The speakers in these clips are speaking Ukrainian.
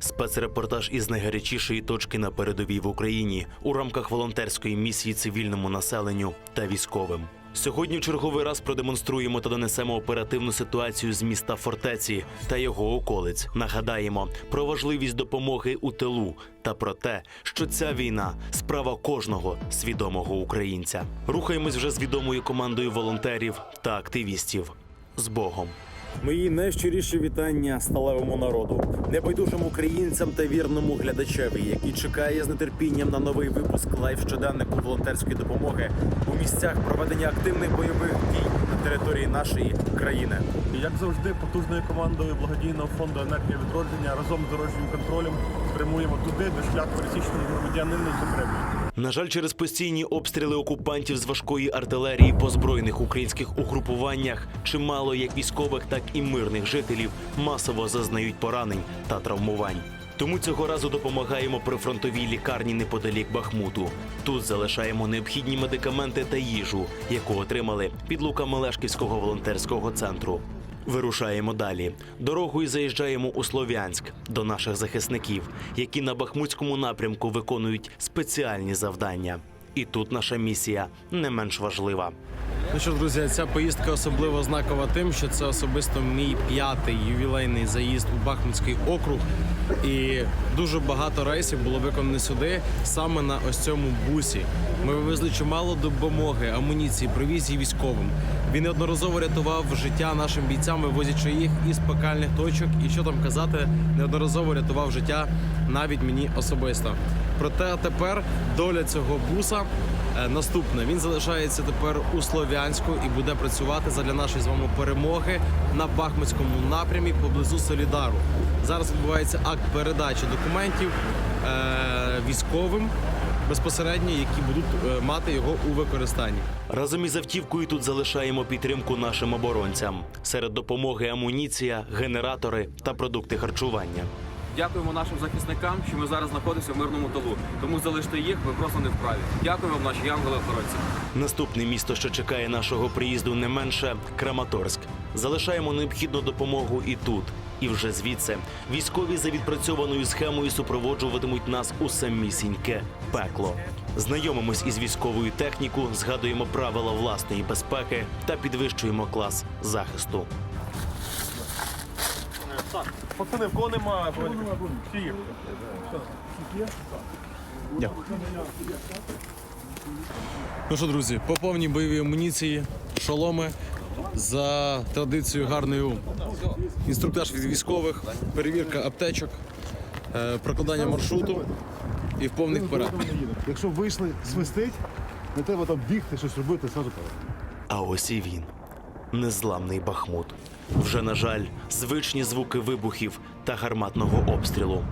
Спецрепортаж із найгарячішої точки на передовій в Україні у рамках волонтерської місії цивільному населенню та військовим. Сьогодні в черговий раз продемонструємо та донесемо оперативну ситуацію з міста фортеці та його околиць. Нагадаємо про важливість допомоги у тилу та про те, що ця війна справа кожного свідомого українця. Рухаємось вже з відомою командою волонтерів та активістів. З Богом. Мої найщиріші вітання сталевому народу, небайдужим українцям та вірному глядачеві, який чекає з нетерпінням на новий випуск лайв щоденнику волонтерської допомоги у місцях проведення активних бойових дій на території нашої країни. Як завжди, потужною командою благодійного фонду енергія відродження разом з дорожнім контролем спрямуємо туди, де шлях пересічного громадянина закреплений. На жаль, через постійні обстріли окупантів з важкої артилерії по збройних українських угрупуваннях чимало як військових, так і мирних жителів масово зазнають поранень та травмувань. Тому цього разу допомагаємо при фронтовій лікарні неподалік Бахмуту. Тут залишаємо необхідні медикаменти та їжу, яку отримали під луками Лешківського волонтерського центру. Вирушаємо далі. Дорогою заїжджаємо у Слов'янськ до наших захисників, які на Бахмутському напрямку виконують спеціальні завдання. І тут наша місія не менш важлива. Ну що, друзі, ця поїздка особливо знакова тим, що це особисто мій п'ятий ювілейний заїзд у Бахмутський округ. І дуже багато рейсів було виконано сюди саме на ось цьому бусі. Ми вивезли чимало допомоги, амуніції, провізії військовим. Він неодноразово рятував життя нашим бійцям, вивозячи їх із пекальних точок. І що там казати, неодноразово рятував життя навіть мені особисто. Проте тепер доля цього буса Наступне він залишається тепер у Слов'янську і буде працювати задля нашої з вами перемоги на Бахмутському напрямі поблизу Солідару. Зараз відбувається акт передачі документів е, військовим безпосередньо, які будуть е, мати його у використанні. Разом із автівкою тут залишаємо підтримку нашим оборонцям. Серед допомоги амуніція, генератори та продукти харчування. Дякуємо нашим захисникам, що ми зараз знаходимося в мирному тилу. Тому залиште їх, ви просто не вправі. Дякую вам, наші янголи-охоронці. Наступне місто, що чекає нашого приїзду, не менше Краматорськ. Залишаємо необхідну допомогу і тут. І вже звідси військові за відпрацьованою схемою супроводжуватимуть нас у самісіньке пекло. Знайомимось із військовою техніку, згадуємо правила власної безпеки та підвищуємо клас захисту. Пацани, в кого немає? Всі їх. Ну що, друзі, по повній бойовій амуніції, шоломи за традицією гарною інструктаж від військових, перевірка аптечок, е, прокладання маршруту і в повних вперед. Якщо вийшли свистить, не треба там бігти, щось робити, сразу перед. А ось і він незламний Бахмут. Вже, на жаль, звичні звуки вибухів та гарматного обстрілу.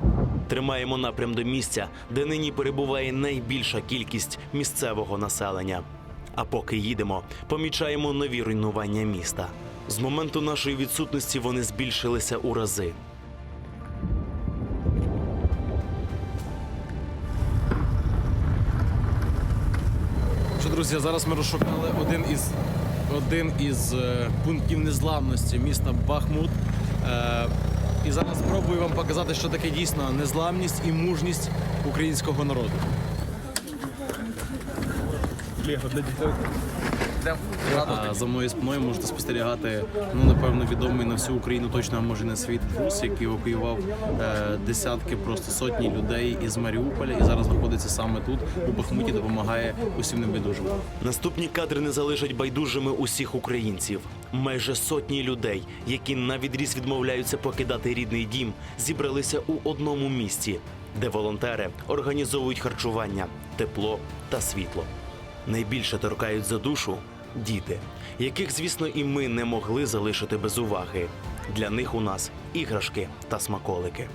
Тримаємо напрям до місця, де нині перебуває найбільша кількість місцевого населення. А поки їдемо, помічаємо нові руйнування міста. З моменту нашої відсутності вони збільшилися у рази. Друзі, зараз ми розшукали один із один із е, пунктів незламності міста Бахмут. Е, і зараз спробую вам показати, що таке дійсно незламність і мужність українського народу. Лего для дітей. А за мною спиною можете спостерігати, ну напевно, відомий на всю Україну, точно а може на світ бус, який евакуював е, десятки, просто сотні людей із Маріуполя, і зараз знаходиться саме тут у Бахмуті, допомагає усім небайдужим. Наступні кадри не залишать байдужими усіх українців. Майже сотні людей, які на відріз відмовляються покидати рідний дім, зібралися у одному місці, де волонтери організовують харчування, тепло та світло. Найбільше торкають за душу діти, яких, звісно, і ми не могли залишити без уваги. Для них у нас іграшки та смаколики.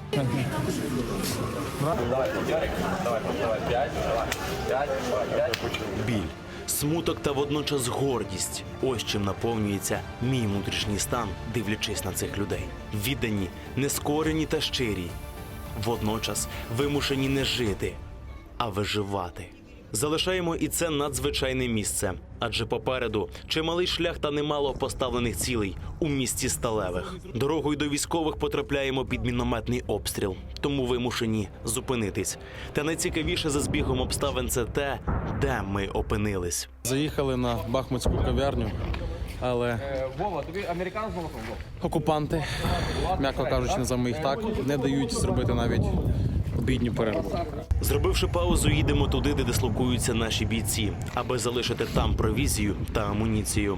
Біль, смуток та водночас гордість. Ось чим наповнюється мій внутрішній стан, дивлячись на цих людей. Віддані, нескорені та щирі. Водночас вимушені не жити, а виживати. Залишаємо і це надзвичайне місце, адже попереду чималий шлях та немало поставлених цілей у місті Сталевих. Дорогою до військових потрапляємо під мінометний обстріл, тому вимушені зупинитись. Та найцікавіше за збігом обставин це те, де ми опинились. Заїхали на Бахмутську кав'ярню, але Вова, тобі американець з окупанти, м'яко кажучи, називаємо їх так, не дають зробити навіть обідню перерву. Зробивши паузу, їдемо туди, де дислокуються наші бійці, аби залишити там провізію та амуніцію.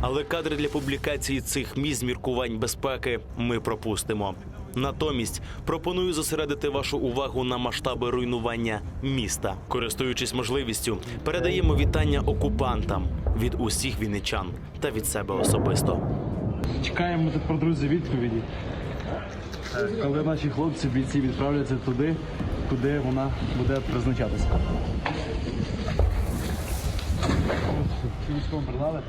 Але кадри для публікації цих місць міркувань безпеки ми пропустимо. Натомість пропоную зосередити вашу увагу на масштаби руйнування міста. Користуючись можливістю, передаємо вітання окупантам від усіх вінничан та від себе особисто. Чекаємо тепер, друзі, відповіді. Коли наші хлопці, бійці відправляться туди, куди вона буде призначатися. Військовим передали?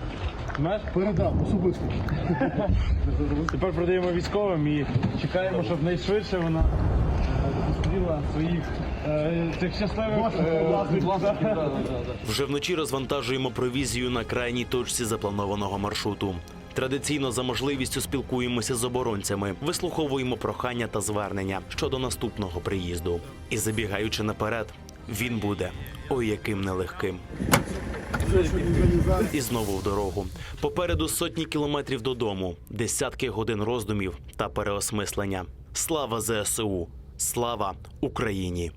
Знаєш? Передав особисто. Тепер передаємо військовим і чекаємо, щоб найшвидше вона е, зустріла своїх е, цих щасливих е, власників. Вже вночі розвантажуємо провізію на крайній точці запланованого маршруту. Традиційно за можливістю спілкуємося з оборонцями, вислуховуємо прохання та звернення щодо наступного приїзду. І забігаючи наперед, він буде ой яким нелегким. І знову в дорогу. Попереду сотні кілометрів додому, десятки годин роздумів та переосмислення. Слава ЗСУ! Слава Україні!